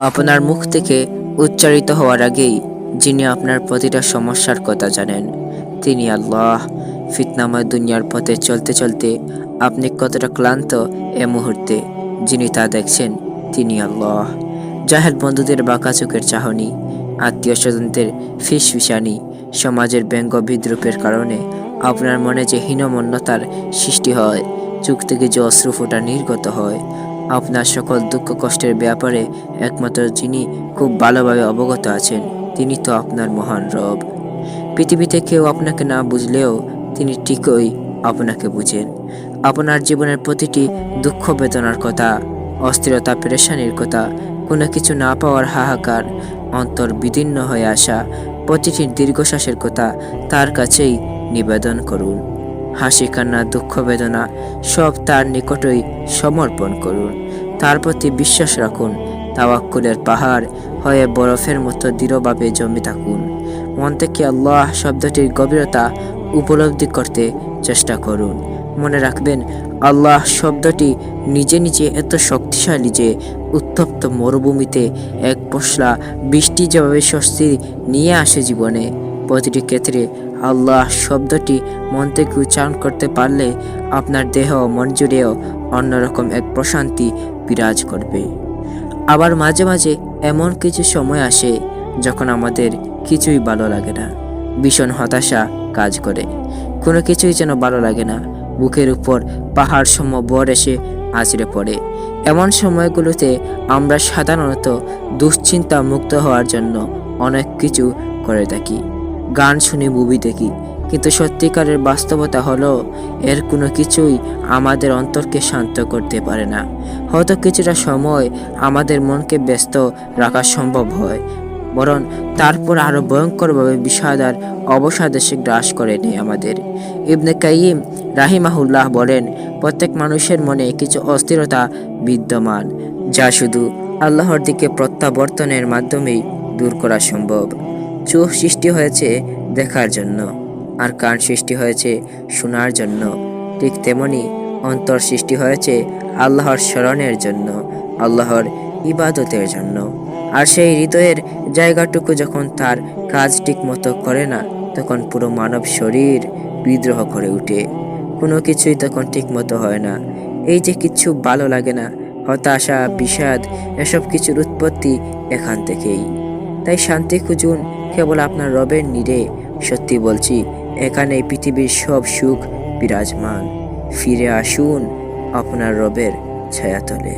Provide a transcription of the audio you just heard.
আপনার মুখ থেকে উচ্চারিত হওয়ার আগেই যিনি আপনার প্রতিটা সমস্যার কথা জানেন, তিনি আল্লাহ। ফিতনাময় দুনিয়ার পথে চলতে চলতে আপনি কতটা ক্লান্ত এ মুহূর্তে, যিনি তা দেখছেন, তিনি আল্লাহ। জাহেল বন্ধুদের বাঁকা চোখের চাহনি, আত্মীয় স্বজনদের ফিসফিসানি সমাজের ব্যঙ্গ বিদ্রুপের কারণে আপনার মনে যে হীনমন্যতার সৃষ্টি হয়, চোখ থেকে যে অশ্রু ফোঁটা নির্গত হয় আপনার সকল দুঃখ কষ্টের ব্যাপারে একমাত্র যিনি খুব ভালোভাবে অবগত আছেন, তিনি তো আপনার মহান রব। পৃথিবীতে কেউ আপনাকে না বুঝলেও তিনি ঠিকই আপনাকে বুঝেন। আপনার জীবনের প্রতিটি দুঃখ বেদনার কথা, অস্থিরতা, পেরেশানির কথা, কোনো কিছু না পাওয়ার হাহাকার, অন্তর বিদীর্ণ হয়ে আসা প্রতিটি দীর্ঘশ্বাসের কথা তার কাছেই নিবেদন করুন। হাসি, কান্না, দুঃখ, বেদনা সব তার নিকটই সমর্পণ করুন। তার প্রতি বিশ্বাস রাখুন। তাওয়াক্কুলের পাহাড় হয়ে বরফের মতো দৃঢ়ভাবে জমে থাকুন। মন থেকে আল্লাহ শব্দটির গভীরতা উপলব্ধি করতে চেষ্টা করুন। মনে রাখবেন, আল্লাহ শব্দটি নিজে নিজে এত শক্তিশালী যে উত্তপ্ত মরুভূমিতে এক পশলা বৃষ্টি যেভাবে স্বস্তি নিয়ে আসে জীবনে প্রতিটি ক্ষেত্রে আল্লাহ শব্দটি মন থেকে উচ্চারণ করতে পারলে আপনার দেহ মন জুড়েও অন্যরকম এক প্রশান্তি বিরাজ করবে। আবার মাঝে মাঝে এমন কিছু সময় আসে যখন আমাদের কিছুই ভালো লাগে না, ভীষণ হতাশা কাজ করে। কোনো কিছুই যেন ভালো লাগে না, বুকের উপর পাহাড় সম বর এসে আছড়ে পড়ে। এমন সময়গুলোতে আমরা সাধারণত দুশ্চিন্তা মুক্ত হওয়ার জন্য অনেক কিছু করে থাকি। গান শুনি মুভি দেখি। কিন্তু সত্যিকারের বাস্তবতা হলো, এর কোনো কিছুই আমাদের অন্তরকে শান্ত করতে পারে না। হয়তো কিছুটা সময় আমাদের মনকে ব্যস্ত রাখা সম্ভব হয়, বরং তারপর আরও ভয়ঙ্করভাবে বিষাদ আর অবসাদ এসে গ্রাস করে নেয় আমাদের। ইবনে কাইম রাহিমাহুল্লাহ বলেন, প্রত্যেক মানুষের মনে কিছু অস্থিরতা বিদ্যমান, যা শুধু আল্লাহর দিকে প্রত্যাবর্তনের মাধ্যমেই দূর করা সম্ভব। চোখ সৃষ্টি হয়েছে দেখার জন্য আর কান সৃষ্টি হয়েছে শোনার জন্য। ঠিক তেমনি অন্তর সৃষ্টি হয়েছে আল্লাহর স্মরণের জন্য, আল্লাহর ইবাদতের জন্য। আর সেই হৃদয়ের জায়গাটুকু যখন তার কাজ ঠিক মতো করে না, তখন পুরো মানব শরীর বিদ্রোহ করে ওঠে কোনো কিছুই তখন ঠিক মতো হয় না। এই যে কিচ্ছু ভালো লাগে না, হতাশা, বিষাদ, এসব কিছুর উৎপত্তি এখান থেকেই। তাই শান্তি খুঁজুন কেবল আপনার রবের নিরে সত্যি বলছি, এখানে পৃথিবীর সব সুখ বিরাজমান। ফিরে আসুন আপনার রবের ছায়াতলে।